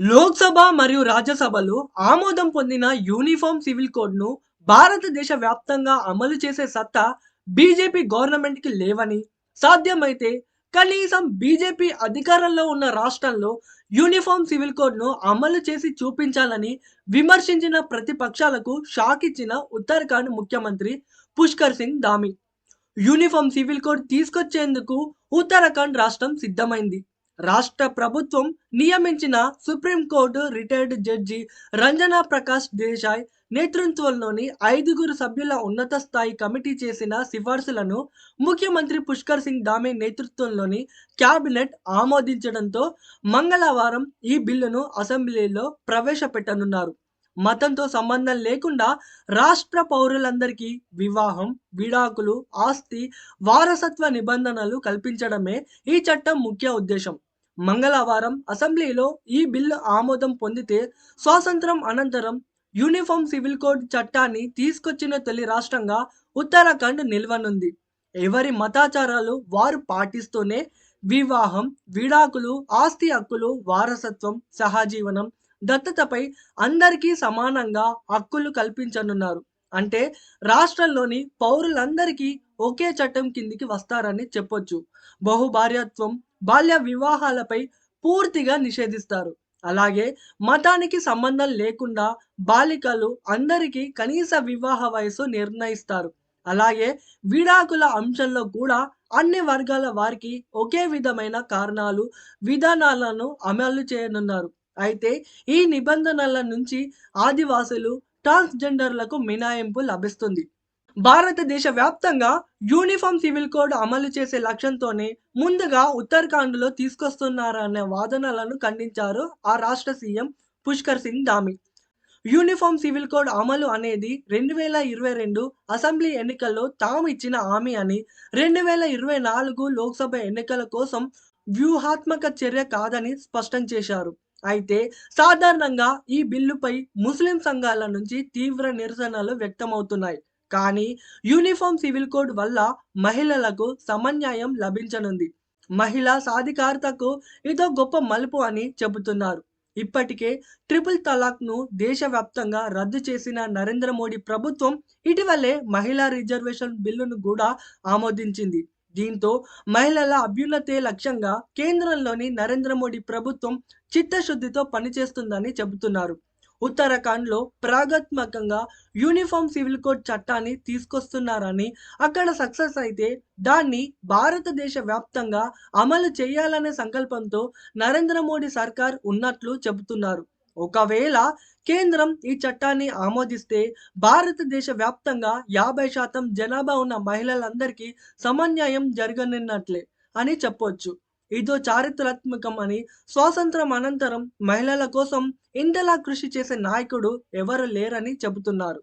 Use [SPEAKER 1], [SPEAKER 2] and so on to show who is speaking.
[SPEAKER 1] లోక్సభ మరియు రాజ్యసభలు ఆమోదం పొందిన యూనిఫామ్ సివిల్ కోడ్ను భారతదేశ వ్యాప్తంగా అమలు చేసే సత్తా బీజేపీ గవర్నమెంట్కి లేవని సాధ్యమైతే కనీసం బీజేపీ అధికారంలో ఉన్న రాష్ట్రంలో యూనిఫామ్ సివిల్ కోడ్ను అమలు చేసి చూపించాలని విమర్శించిన ప్రతిపక్షాలకు షాక్ ఇచ్చిన ఉత్తరాఖండ్ ముఖ్యమంత్రి Pushkar Singh Dhami. Uniform civil code తీసుకొచ్చేందుకు ఉత్తరాఖండ్ రాష్ట్రం సిద్ధమైంది. రాష్ట్ర ప్రభుత్వం నియమించిన supreme court retired judge Ranjana Prakash Desai నేతృత్వంలోని ఐదుగురు సభ్యుల ఉన్నత స్థాయి కమిటీ చేసిన సిఫార్సులను ముఖ్యమంత్రి పుష్కర్ సింగ్ దామే నేతృత్వంలోని క్యాబినెట్ ఆమోదించడంతో మంగళవారం ఈ బిల్లును అసెంబ్లీలో ప్రవేశపెట్టనున్నారు. మతంతో సంబంధం లేకుండా రాష్ట్ర పౌరులందరికీ వివాహం విడాకులు ఆస్తి వారసత్వ నిబంధనలు కల్పించడమే ఈ చట్టం ముఖ్య ఉద్దేశం. మంగళవారం అసెంబ్లీలో ఈ బిల్లు ఆమోదం పొందితే స్వాతంత్రం అనంతరం యూనిఫామ్ సివిల్ కోడ్ చట్టాన్ని తీసుకొచ్చిన తొలి రాష్ట్రంగా ఉత్తరాఖండ్ నిల్వనుంది. ఎవరి మతాచారాలు వారు పాటిస్తూనే వివాహం విడాకులు ఆస్తి హక్కులు వారసత్వం సహజీవనం దత్తతపై అందరికీ సమానంగా హక్కులు కల్పించనున్నారు. అంటే రాష్ట్రంలోని పౌరులందరికీ ఒకే చట్టం కిందికి వస్తారని చెప్పొచ్చు. బహుభార్యత్వం బాల్య వివాహాలపై పూర్తిగా నిషేధిస్తారు. అలాగే మతానికి సంబంధం లేకుండా బాలికలు అందరికీ కనీస వివాహ వయసు నిర్ణయిస్తారు. అలాగే విడాకుల అంశంలో కూడా అన్ని వర్గాల వారికి ఒకే విధమైన కారణాలు విధానాలను అమలు చేయనున్నారు. అయితే ఈ నిబంధనల నుంచి ఆదివాసులు ట్రాన్స్జెండర్లకు మినాయింపు లభిస్తుంది. భారతదేశ వ్యాప్తంగా యూనిఫామ్ సివిల్ కోడ్ అమలు చేసే లక్ష్యంతోనే ముందుగా ఉత్తరాఖండ్లో తీసుకొస్తున్నారనే వాదనలను ఖండించారు ఆ రాష్ట్ర CM Pushkar Singh Dhami. Uniform civil code అమలు అనేది రెండు వేల ఇరవై రెండు అసెంబ్లీ ఎన్నికల్లో తాము ఇచ్చిన హామీ అని రెండు వేల ఇరవై నాలుగు లోక్సభ ఎన్నికల కోసం వ్యూహాత్మక చర్య కాదని స్పష్టం చేశారు. అయితే సాధారణంగా ఈ బిల్లుపై ముస్లిం సంఘాల నుంచి తీవ్ర నిరసనలు వ్యక్తమవుతున్నాయి. కానీ యూనిఫామ్ సివిల్ కోడ్ వల్ల మహిళలకు సమన్యాయం లభించనుంది. మహిళా సాధికారతకు ఇదో గొప్ప మలుపు అని చెబుతున్నారు. ఇప్పటికే ట్రిపుల్ తలాక్ను దేశవ్యాప్తంగా రద్దు చేసిన నరేంద్ర మోడీ ప్రభుత్వం ఇటీవలే మహిళా రిజర్వేషన్ బిల్లును కూడా ఆమోదించింది. దీంతో మహిళల అభ్యున్నతే లక్ష్యంగా కేంద్రంలోని నరేంద్ర మోడీ ప్రభుత్వం చిత్తశుద్ధితో పనిచేస్తుందని చెబుతున్నారు. ఉత్తరాఖండ్లో ప్రాగాత్మకంగా యూనిఫామ్ సివిల్ కోడ్ చట్టాన్ని తీసుకొస్తున్నారని అక్కడ సక్సెస్ అయితే దాన్ని భారతదేశ వ్యాప్తంగా అమలు చేయాలనే సంకల్పంతో నరేంద్ర మోడీ సర్కార్ ఉన్నట్లు చెబుతున్నారు. ఒకవేళ కేంద్రం ఈ చట్టాన్ని ఆమోదిస్తే భారతదేశ వ్యాప్తంగా యాభై శాతం జనాభా ఉన్న మహిళలందరికీ సమన్యాయం జరగనున్నట్లే అని చెప్పొచ్చు. ఇదో చారిత్రాత్మకం అని స్వాతంత్రం అనంతరం మహిళల కోసం ఇంతలా కృషి చేసే నాయకుడు ఎవరు లేరని చెబుతున్నారు.